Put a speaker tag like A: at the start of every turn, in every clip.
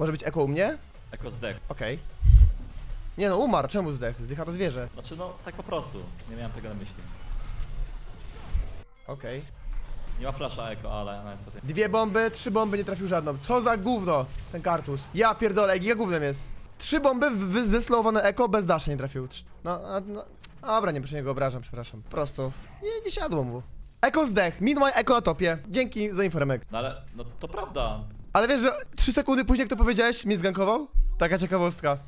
A: Może być eko u mnie?
B: Jako zdech.
A: Okej. Nie no, umarł, czemu zdech? Zdycha to zwierzę.
B: Znaczy no, tak po prostu. Nie miałem tego na myśli.
A: Okej.
B: Nie ma flasza eko, ale no niestety.
A: Dwie bomby, trzy bomby, nie trafił żadną. Co za gówno, ten kartus. Ja pierdolę, giga gównem jest. Trzy bomby, w- zeslowowane eko, bez dasza nie trafił. Trz- No, a, no. Dobra, nie przy niego obrażam, przepraszam. Po prostu, nie, nie siadło mu. Eko zdech, meanwhile eko na topie. Dzięki za informek.
B: No ale, no to prawda.
A: Ale wiesz, że trzy sekundy później, jak to powiedziałeś, mnie zgankował? Taka ciekawostka.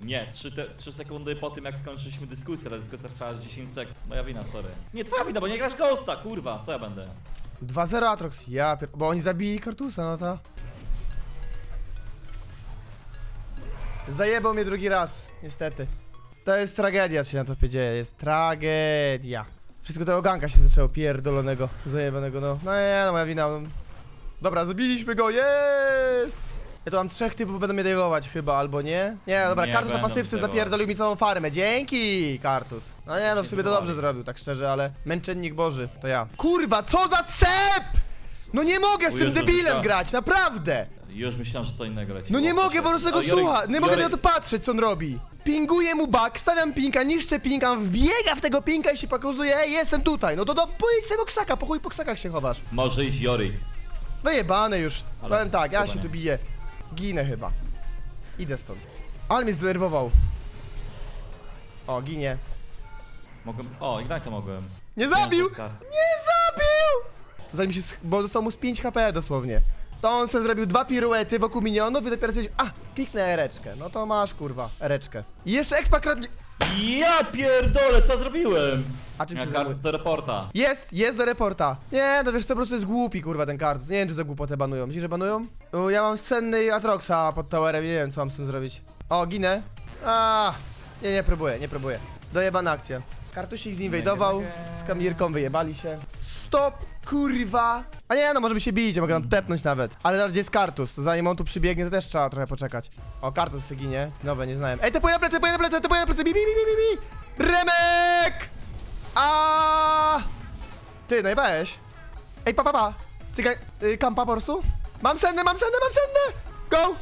B: Nie, 3, te, 3 sekundy po tym jak skończyliśmy dyskusję, ta dyskusja trwała 10 sekund. Moja wina, sorry. Nie, twoja wina, bo nie grasz Ghosta, kurwa, co ja będę?
A: 2-0 Atrox, ja pier... Bo oni zabili kartusa, no to... Zajebał mnie drugi raz, niestety. To jest tragedia, co się na topie dzieje, jest tragedia. Wszystko tego ganka się zaczęło, pierdolonego, zajebanego, no. No nie, no moja wina. no. Dobra, zabiliśmy go, jest! Ja tu mam trzech typów, będą mnie degować chyba, albo nie? Nie, dobra,
B: Nie
A: Kartus na
B: będą
A: pasywce zapierdolił mi całą farmę, dzięki, Kartus. No nie, no w sobie to dobrze zrobił, tak szczerze, ale męczennik Boży, to ja. Kurwa, co za cep! No nie mogę z
B: O
A: tym
B: Jezu,
A: debilem grać, naprawdę!
B: Już myślałem, że co innego leci.
A: No nie mogę po prostu tego
B: O, Jorik-
A: słuchać, nie mogę na to patrzeć, co on robi. Pinguję mu bak, stawiam pinka, niszczę pinka, on wbiega w tego pinka i się pokazuje, ej, jestem tutaj. No to do pójdź z tego krzaka, po chuj po krzakach się chowasz.
B: Może iść Jorik.
A: Wyjebane już.
B: Ale
A: Powiem tak, ja
B: chyba
A: się
B: nie.
A: tu biję. Ginę chyba. Idę stąd. Ale mnie zdenerwował. O, ginie.
B: Mogłem... O, Ignite mogłem.
A: Nie zabił! Nie zabił! Zanim się, sch- bo zostało mu z 5 HP dosłownie. To on sobie zrobił dwa piruety wokół minionów i dopiero sobie, a, kliknę ereczkę. No to masz, kurwa, ereczkę. I jeszcze expa kradnie...
B: Ja pierdolę, co zrobiłem?
A: A czym się
B: Jak
A: zajmuje?
B: do reporta.
A: Jest, jest do reporta. Nie, no wiesz co, po prostu jest głupi, kurwa, ten kart. Nie wiem, czy za głupotę banują. Myślisz, że banują? U, ja mam senny Atroxa pod towerem, nie wiem, co mam z tym zrobić. O, ginę. A, nie, nie próbuję, nie próbuję. Dojebana akcja. Kartusik zinwadował, z kamierką wyjebali się. Stop, kurwa. A nie, no możemy się bić, ja mogę tam tepnąć nawet. Ale teraz gdzie jest Kartus? To zanim on tu przybiegnie, to też trzeba trochę poczekać. O, Kartus se ginie. Nowe, nie znałem. Ej, tepuję na plecy, tepuję na plecy, tepuję na plecy, bi, bi, bi, bi, bi. Remek! A! Ty, najbałeś? Ej, pa, pa, pa. Cyga... Y, kampa po prostu? Mam sennę, mam sennę, mam sennę! Go!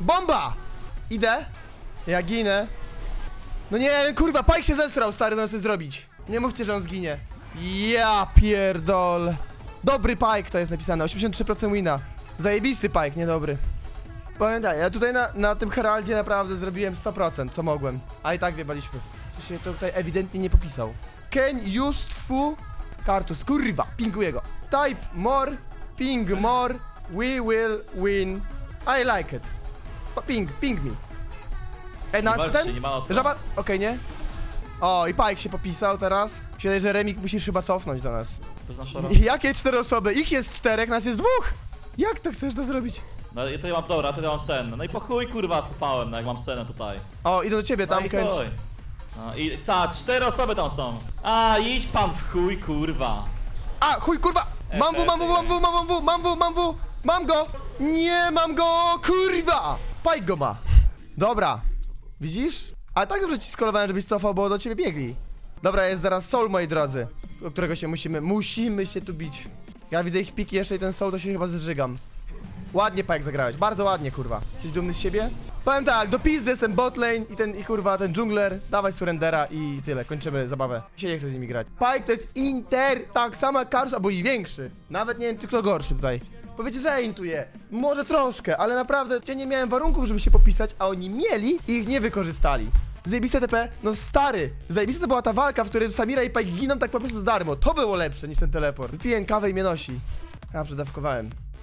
A: Bomba! Idę. Ja ginę. No nie, kurwa, Pike się zesrał, stary, zamiast coś zrobić. Nie mówcie, że on zginie. Ja pierdol. Dobry Pike to jest napisane, 83% wina. Zajebisty Pike, niedobry. Tak, ja tutaj na, na tym Heraldzie naprawdę zrobiłem 100%, co mogłem. A i tak wiebaliśmy. To się tutaj ewidentnie nie popisał. Can useful Kartus, kurwa, pinguję go. Type more, ping more, we will win. I like it. Pa- Ping, ping me. Ej, na
B: Walczcie,
A: ten?
B: nie ma o co.
A: Żaba... Okej, nie? O, i Pike się popisał teraz. Myślę, że Remik musisz chyba cofnąć do nas.
B: To jest nasza rola.
A: Jakie cztery osoby? Ich jest czterech, nas jest dwóch! Jak to chcesz to zrobić?
B: No i to ja mam, dobra, to ja mam sen. No i po chuj kurwa cofałem, no jak mam senę tutaj.
A: O, idę do ciebie
B: No
A: tam,
B: i chuj. No i ta, cztery osoby tam są. A, idź pan w chuj kurwa.
A: A, chuj, kurwa! Mam w, mam w, mam w, mam w, mam w, mam mam go! Nie, mam go, kurwa! Pike go ma. Dobra. Widzisz? Ale tak dobrze ci skolowałem, żebyś cofał, bo do ciebie biegli. Dobra, jest zaraz soul, moi drodzy. O którego się musimy, musimy się tu bić. Ja widzę ich piki jeszcze i ten soul, to się chyba zżygam. Ładnie Pike zagrałeś, bardzo ładnie, kurwa. Jesteś dumny z siebie? Powiem tak, do pizdy jestem botlane i ten, i kurwa, ten dżungler, dawaj surrendera i tyle, kończymy zabawę. Się nie chcę z nimi grać. Pike to jest Inter, tak samo jak Karus, albo i większy. Nawet nie wiem, kto gorszy tutaj. Powiecie, że ja intuję. Może troszkę, ale naprawdę ja nie miałem warunków, żeby się popisać, a oni mieli i ich nie wykorzystali. Zajebiste TP, no stary, zajebista to była ta walka, w której Samira i Pike giną tak po prostu za darmo. To było lepsze niż ten teleport. Wypiję kawę i mnie nosi. Ja przedawkowałem.